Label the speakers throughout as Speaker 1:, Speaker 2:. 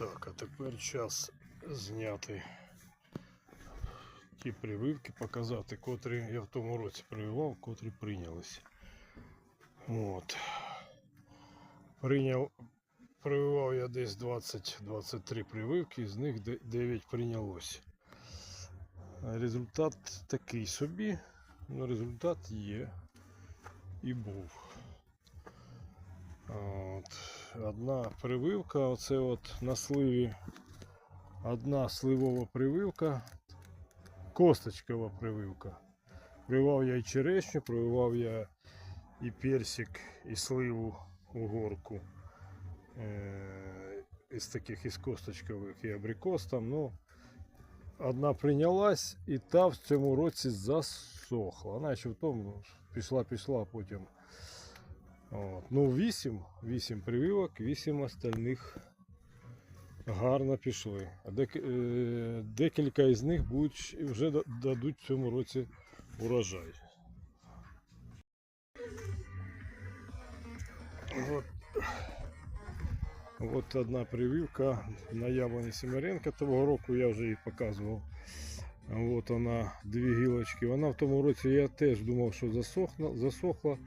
Speaker 1: Так, а тепер час зняти ті прививки, показати, котрі я в тому році прививав, котрі прийнялись. От. Прийняв, прививав я десь 20-23 прививки, з них 9 прийнялось. Результат такий собі, але результат є і був. От. Одна прививка, оце от на сливі. Одна сливова прививка, косточкова прививка. Прививав я і черешню, прививав я і персик, і сливу у горку. Е- із таких із косточкових і абрикос там. Ну, одна прийнялась, і та в цьому році засохла. Вона ще в тому пішла, пішла, потім. От. Ну, 8, 8 прививок, 8 остальних гарно пішли. А е, декілька із них будуть вже дадуть в цьому році урожай. От, от одна прививка на яблоні Семеренка того року я вже її показував. От вона, дві гілочки. Вона в тому році я теж думав, що засохла, засохла.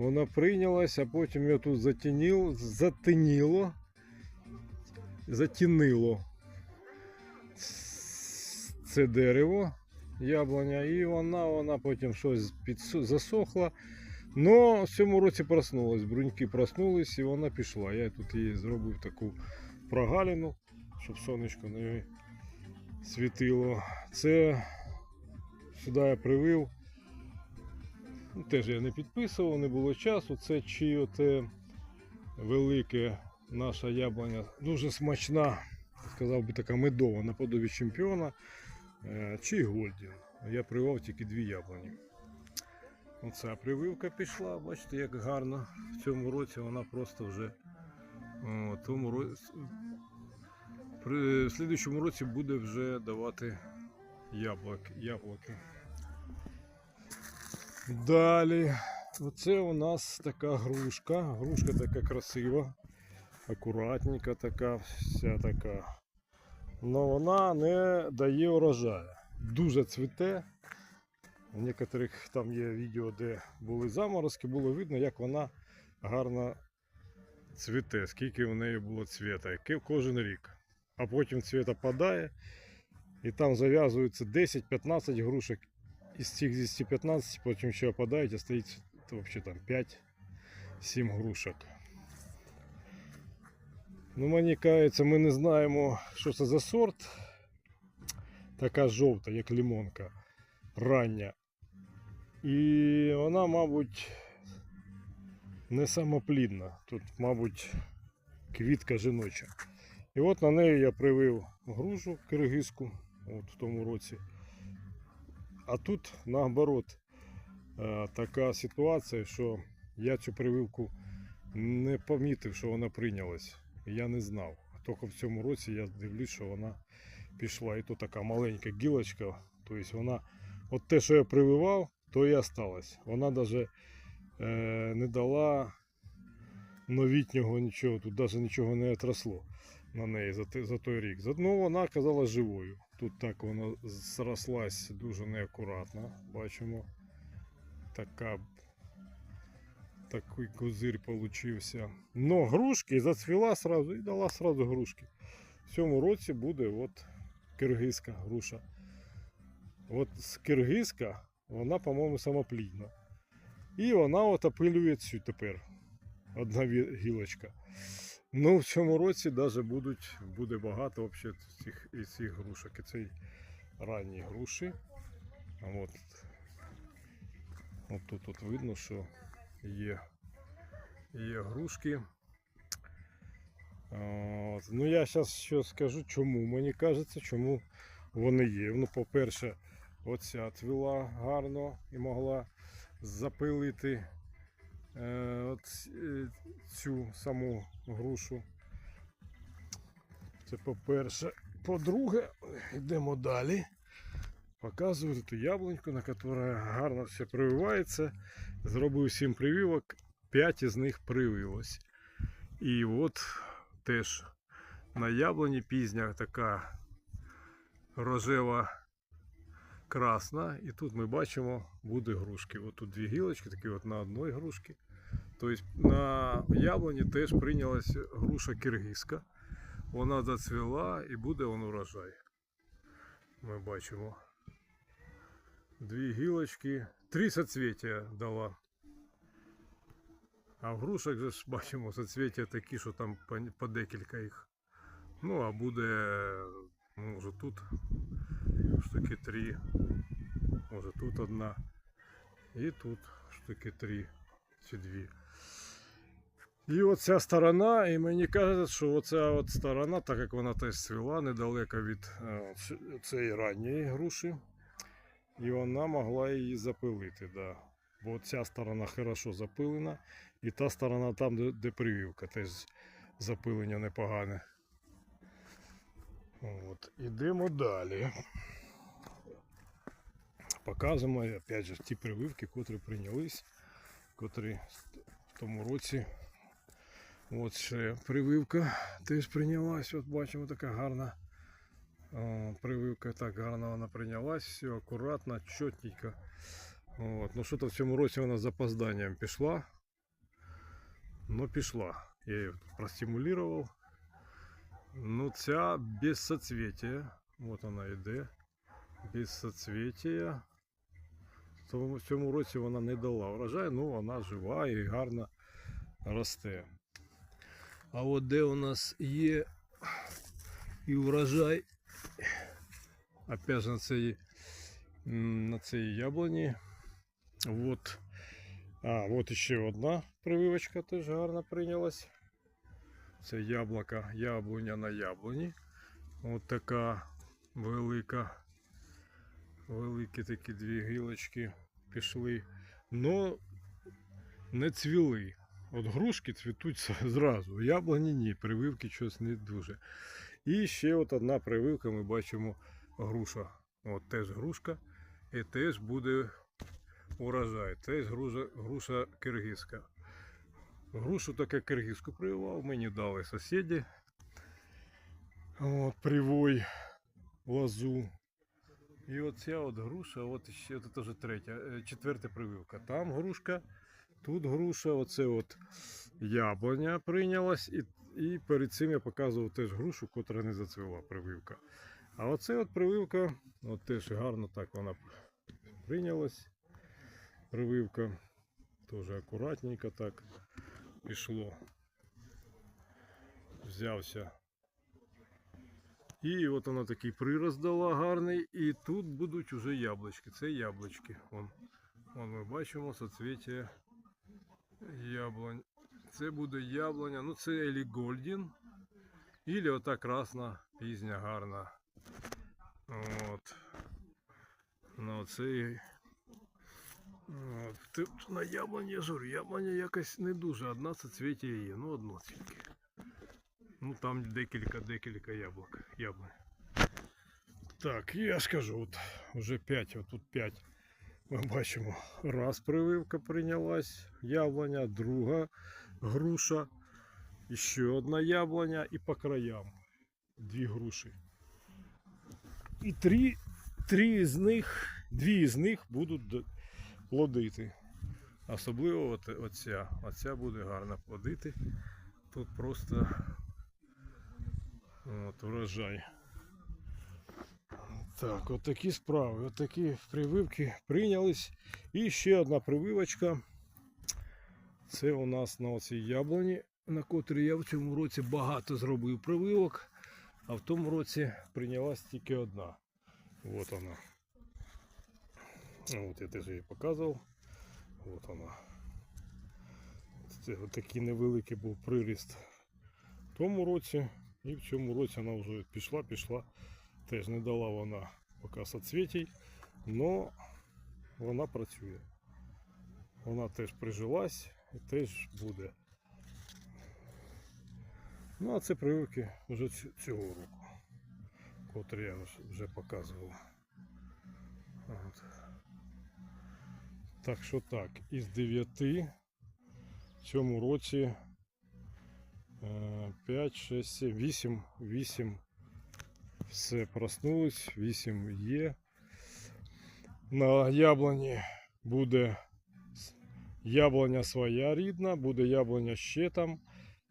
Speaker 1: Вона прийнялась, а потім я тут затініло, затиніло, затінило це дерево, яблуня, і вона, вона потім щось підсу- засохла. Но в цьому році проснулась, бруньки проснулись і вона пішла. Я тут їй зробив таку прогалину, щоб сонечко неї світило. Це сюди я привив. Теж я не підписував, не було часу. Це чи оте велике наша яблуня, дуже смачна, сказав би така медова наподобі чемпіона. е, Чи Гольдін. Я привив тільки дві яблуні. Оця прививка пішла, бачите, як гарно. В цьому році вона просто вже о, тому році, в слідуючому році буде вже давати яблук, яблуки. Далі. Оце у нас така грушка. Грушка така красива, акуратненька така, вся така. Но вона не дає урожаю. Дуже цвіте. У некоторих там є відео, де були заморозки, було видно, як вона гарно цвіте, скільки в неї було цвіта, яке кожен рік. А потім цвіта падає, і там зав'язується 10-15 грушок. Із цих 10-15 потім ще опадають, остається взагалі там 5-7 грушок. Ну, мені кажеться, ми не знаємо, що це за сорт. Така жовта, як лимонка, рання. І вона, мабуть, не самоплідна. Тут, мабуть, квітка жіноча. І от на неї я привив грушу киргизьку от в тому році. А тут наоборот е, така ситуація, що я цю прививку не помітив, що вона прийнялась. Я не знав. Тільки в цьому році я дивлюсь, що вона пішла. І то така маленька гілочка. Тобто вона, от те, що я прививав, то і осталось. Вона навіть е, не дала новітнього нічого, тут навіть нічого не отросло на неї за, те- за той рік. Ну, вона оказалась живою. Тут так вона зрослась дуже неакуратно. Бачимо. Така такий козир получився. Но грушки зацвіла сразу і дала сразу грушки. В цьому році буде от киргизька груша. От киргизька, вона, по-моєму, самоплідна. І вона от опилює цю тепер. Одна гілочка. Ну, в цьому році даже будуть, буде багато вообще цих, цих грушок. І цей ранні груші. От, от тут от видно, що є, є грушки. От. Ну я зараз що скажу, чому мені кажеться, чому вони є. Ну, по-перше, оця цвіла гарно і могла запилити от, е, цю саму грушу. Це по-перше. По-друге, йдемо далі. Показую ту яблуньку, на яку гарно все прививається. Зробив 7 прививок, 5 із них привилось. І от теж на яблуні пізня така рожева красна. І тут ми бачимо буде грушки. От тут дві гілочки, такі от на одній грушці. Тобто на яблуні теж прийнялась груша киргизька. Вона зацвіла і буде он урожай. Ми бачимо. Дві гілочки, три соцвіття дала. А в грушах же ж бачимо соцвіття такі, що там по декілька їх. Ну, а буде, може тут штуки три, може тут одна. І тут штуки три чи дві. І оця сторона, і мені кажеться, що оця от сторона, так як вона теж цвіла недалеко від е, цієї ранньої груші, і вона могла її запилити. Да. Бо ця сторона хорошо запилена, і та сторона там, де, де прививка, теж запилення непогане. От. Ідемо далі. Показуємо, опять же, ті прививки, котрі прийнялись, котрі в тому році. От ще прививка теж прийнялась. От бачимо, така гарна о, прививка. Так гарно вона прийнялась, все акуратно, чотненько. От. Ну що-то в цьому році вона з запозданням пішла. Ну пішла. Я її простимулював. Ну ця без соцветия. Вот вона йде. Без соцветия. В цьому році вона не дала врожай, ну вона жива і гарно росте. А от де у нас є і врожай, опять же на цій, на цій яблуні. От. А, от ще одна прививочка теж гарно прийнялась. Це яблука, яблуня на яблуні. От така велика. Великі такі дві гілочки пішли. Но не цвіли. От грушки цвітуть зразу. Яблуні ні, прививки щось не дуже. І ще от одна прививка, ми бачимо груша. От теж грушка. І теж буде урожай. Теж груша, груша киргизька. Грушу таке киргизьку прививав, мені дали сусіди. От, привой лозу. І оця от груша, от ще це вже третя, е, четверта прививка. Там грушка, тут груша, оце от яблуня прийнялась, і, і перед цим я показував теж грушу, котра не зацвіла прививка. А оце от прививка, от теж гарно так вона прийнялась. Прививка. Теж акуратненько так пішло. Взявся. І от вона такий прирост дала гарний. І тут будуть уже яблучки. Це яблучки. Вон, вон ми бачимо соцвіття яблунь. Це буде яблуня. Ну це Елі Гольдін. Ілі ота красна, пізня, гарна. От. Ну, цей. От. Тут на яблуні я ж говорю, яблуня якось не дуже. Одна соцвіття є, ну одно тільки. Ну там декілька, декілька яблук. Так, я ж кажу, от вже 5, от тут 5. Ми бачимо, раз прививка прийнялась, яблуня, друга груша, ще одна яблуня і по краям дві груші. І три, три з них, дві з них будуть плодити. Особливо от, оця. Оця буде гарно плодити. Тут просто от, урожай. Так, от такі справи, от такі прививки прийнялись. І ще одна прививочка. Це у нас на оцій яблуні, на котрій я в цьому році багато зробив прививок, а в тому році прийнялась тільки одна. От вона. От я теж її показував. От вона. Це от такий невеликий був приріст в тому році. І в цьому році вона вже пішла, пішла. Теж не дала вона поки соцвітій, але вона працює. Вона теж прижилась і теж буде. Ну, а це прививки вже цього року, котрі я вже показував. От. Так що так, із 9 в цьому році 5, 6, 7, 8, 8. Все, проснулись, 8 є. На яблуні буде яблуня своя рідна, буде яблуня ще там,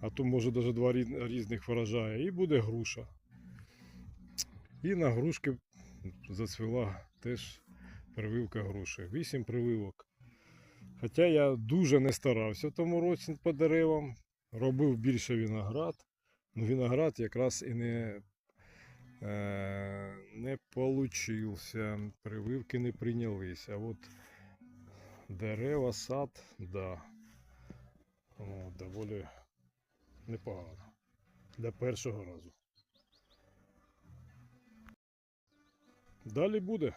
Speaker 1: а то може навіть два різних врожая, і буде груша. І на грушки зацвіла теж прививка груші. 8 прививок. Хоча я дуже не старався в тому році по деревам, робив більше виноград. Ну, виноград якраз і не, е, не получився. Прививки не прийнялися. А от дерева, сад, да. О, доволі непогано. Для першого разу. Далі буде.